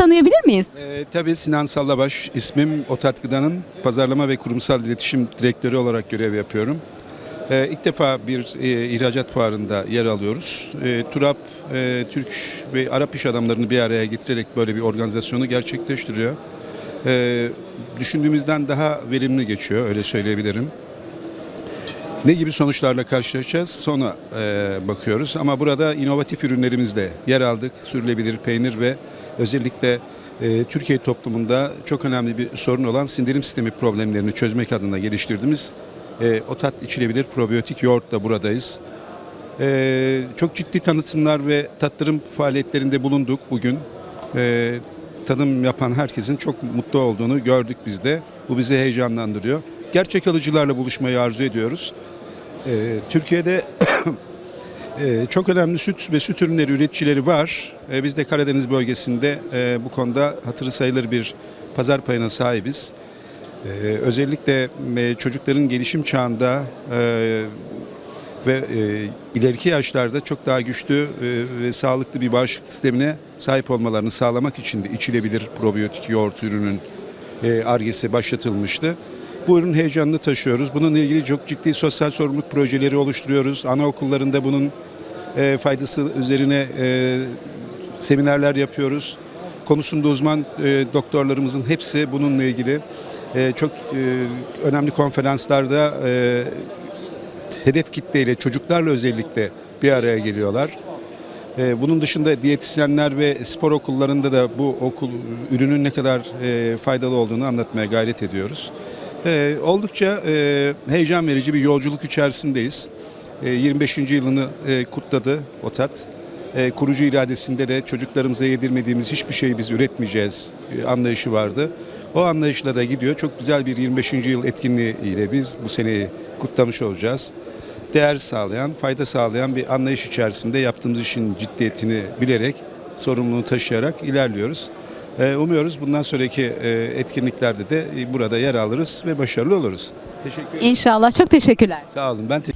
tanıyabilir miyiz? Ee, tabii Sinan Sallabaş ismim Otat Gıda'nın pazarlama ve kurumsal iletişim direktörü olarak görev yapıyorum. Ee, ilk defa bir e, ihracat fuarında yer alıyoruz. E, TURAP, e, Türk ve Arap iş adamlarını bir araya getirerek böyle bir organizasyonu gerçekleştiriyor. E, düşündüğümüzden daha verimli geçiyor, öyle söyleyebilirim. Ne gibi sonuçlarla karşılaşacağız sonra e, bakıyoruz. Ama burada inovatif ürünlerimizde yer aldık. Sürülebilir peynir ve özellikle e, Türkiye toplumunda çok önemli bir sorun olan sindirim sistemi problemlerini çözmek adına geliştirdiğimiz e, o tat içilebilir probiyotik yoğurtla buradayız. E, çok ciddi tanıtımlar ve tattırım faaliyetlerinde bulunduk bugün. E, tadım yapan herkesin çok mutlu olduğunu gördük biz de. Bu bizi heyecanlandırıyor. Gerçek alıcılarla buluşmayı arzu ediyoruz. E, Türkiye'de çok önemli süt ve süt ürünleri üreticileri var. E, biz de Karadeniz bölgesinde e, bu konuda hatırı sayılır bir pazar payına sahibiz. E, özellikle e, çocukların gelişim çağında e, ve ileriki yaşlarda çok daha güçlü ve sağlıklı bir bağışıklık sistemine sahip olmalarını sağlamak için de içilebilir probiyotik yoğurt ürünün argesi başlatılmıştı. Bu ürün heyecanını taşıyoruz. Bununla ilgili çok ciddi sosyal sorumluluk projeleri oluşturuyoruz. Anaokullarında bunun e, faydası üzerine e, seminerler yapıyoruz. Konusunda uzman e, doktorlarımızın hepsi bununla ilgili e, çok e, önemli konferanslarda e, hedef kitleyle, çocuklarla özellikle bir araya geliyorlar. Ee, Bunun dışında diyetisyenler ve spor okullarında da bu okul ürünün ne kadar e, faydalı olduğunu anlatmaya gayret ediyoruz. Ee, Oldukça e, heyecan verici bir yolculuk içerisindeyiz. E, 25. yılını e, kutladı OTAT. E, Kurucu iradesinde de çocuklarımıza yedirmediğimiz hiçbir şeyi biz üretmeyeceğiz e, anlayışı vardı. O anlayışla da gidiyor. Çok güzel bir 25. yıl etkinliği ile biz bu seneyi kutlamış olacağız değer sağlayan, fayda sağlayan bir anlayış içerisinde yaptığımız işin ciddiyetini bilerek, sorumluluğunu taşıyarak ilerliyoruz. Ee, Umuyoruz bundan sonraki e, etkinliklerde de burada yer alırız ve başarılı oluruz. Teşekkür ederim. İnşallah. Çok teşekkürler. Sağ olun. Ben te-